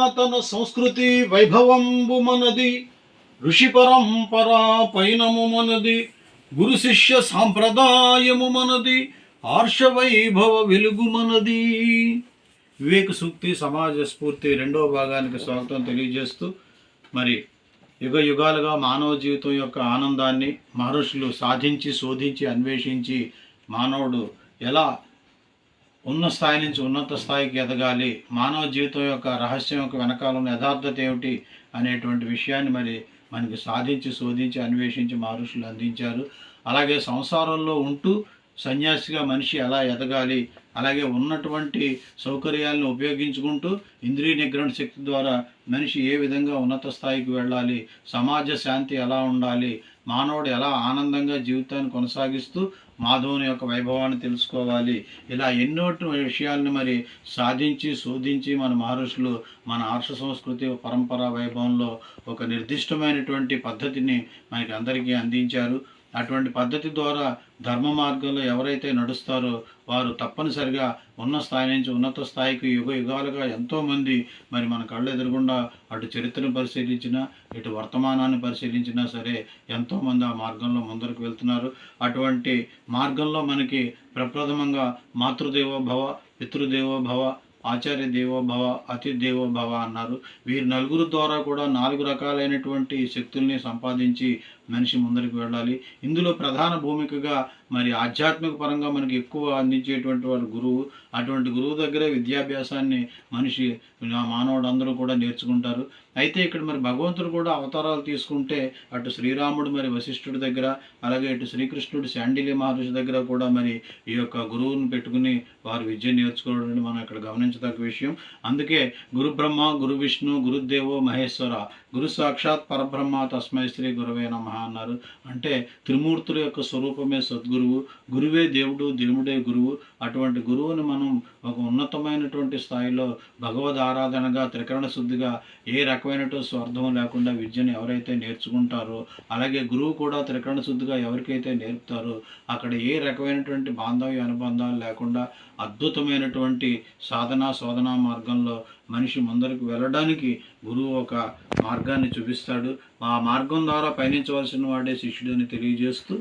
పురాతన సంస్కృతి వైభవంబు మనది ఋషి పరంపర పైనము మనది గురు శిష్య సాంప్రదాయము మనది ఆర్ష వైభవ వెలుగు మనది. వివేక సూక్తి సమాజ స్ఫూర్తి రెండవ భాగానికి స్వాగతం తెలియజేస్తూ మరి యుగ యుగాలుగా మానవ జీవితం యొక్క ఆనందాన్ని మహర్షులు సాధించి శోధించి అన్వేషించి మానవుడు ఎలా ఉన్న స్థాయి నుంచి ఉన్నత స్థాయికి ఎదగాలి. మానవ జీవితం యొక్క రహస్యం యొక్క వెనకాల ఉన్న యథార్థత ఏమిటి అనేటువంటి విషయాన్ని మరి మనకి సాధించి శోధించి అన్వేషించి మహర్షులు అందించారు. అలాగే సంసారంలో ఉంటూ సన్యాసిగా మనిషి ఎలా ఎదగాలి అలాగే ఉన్నటువంటి సౌకర్యాలను ఉపయోగించుకుంటూ ఇంద్రియ నిగ్రహణ శక్తి ద్వారా మనిషి ఏ విధంగా ఉన్నత స్థాయికి వెళ్ళాలి సమాజ శాంతి ఎలా ఉండాలి మానవుడు ఎలా ఆనందంగా జీవితాన్ని కొనసాగిస్తూ మాధవుని యొక్క వైభవాన్ని తెలుసుకోవాలి. ఇలా ఎన్నో విషయాలను మరి సాధించి శోధించి మన మహర్షులు మన ఆర్ష సంస్కృతి పరంపర వైభవంలో ఒక నిర్దిష్టమైనటువంటి పద్ధతిని మనకి అందరికీ అందించారు. అటువంటి పద్ధతి ద్వారా ధర్మ మార్గంలో ఎవరైతే నడుస్తారో వారు తప్పనిసరిగా ఉన్న స్థాయి నుంచి ఉన్నత స్థాయికి యుగ యుగాలుగా ఎంతోమంది మరి మన కళ్ళు ఎదురుగుండా అటు చరిత్రను పరిశీలించినా ఇటు వర్తమానాన్ని పరిశీలించినా సరే ఎంతోమంది ఆ మార్గంలో ముందరకు వెళ్తున్నారు. అటువంటి మార్గంలో మనకి ప్రప్రథమంగా మాతృదేవోభవ పితృదేవోభవ ఆచార్య దేవో భవ అతి దేవో భవ అన్నారు. వీరి నలుగురు ద్వారా కూడా నాలుగు రకాలైనటువంటి శక్తుల్ని సంపాదించి మనిషి ముందరికి వెళ్ళాలి. ఇందులో ప్రధాన భూమికగా మరి ఆధ్యాత్మిక పరంగా మనకి ఎక్కువ అందించేటువంటి వాడు గురువు. అటువంటి గురువు దగ్గరే విద్యాభ్యాసాన్ని మనిషి ఆ మానవుడు అందరూ కూడా నేర్చుకుంటారు. అయితే ఇక్కడ మరి భగవంతుడు కూడా అవతారాలు తీసుకుంటే అటు శ్రీరాముడు మరి వశిష్ఠుడి దగ్గర అలాగే ఇటు శ్రీకృష్ణుడు శాండిలి మహర్షి దగ్గర కూడా మరి ఈ యొక్క గురువుని పెట్టుకుని వారు విద్య నేర్చుకోవడం మనం ఇక్కడ గమనించదగ్గ విషయం. అందుకే గురు బ్రహ్మ గురు విష్ణు గురుదేవో మహేశ్వర గురు సాక్షాత్ పరబ్రహ్మ తస్మై శ్రీ గురువే నమ అన్నారు. అంటే త్రిమూర్తుల యొక్క స్వరూపమే సద్గురువు గురువే దేవుడు దేవుడే గురువు. అటువంటి గురువుని మనం ఒక ఉన్నతమైనటువంటి స్థాయిలో భగవద్ ఆరాధనగా త్రికరణ శుద్ధిగా ఏ రకమైనటువంటి స్వార్థం లేకుండా విద్యను ఎవరైతే నేర్చుకుంటారో అలాగే గురువు కూడా త్రికరణ శుద్ధిగా ఎవరికైతే నేర్పుతారో అక్కడ ఏ రకమైనటువంటి బాంధవ్య అనుబంధాలు లేకుండా అద్భుతమైనటువంటి సాధన సాధన శోధన మార్గంలో మనిషి ముందరికి వెళ్ళడానికి గురువు ఒక మార్గాన్ని చూపిస్తాడు. ఆ మార్గం ద్వారా పయనించవలసిన వాడే శిష్యుడు అని తెలియజేస్తూ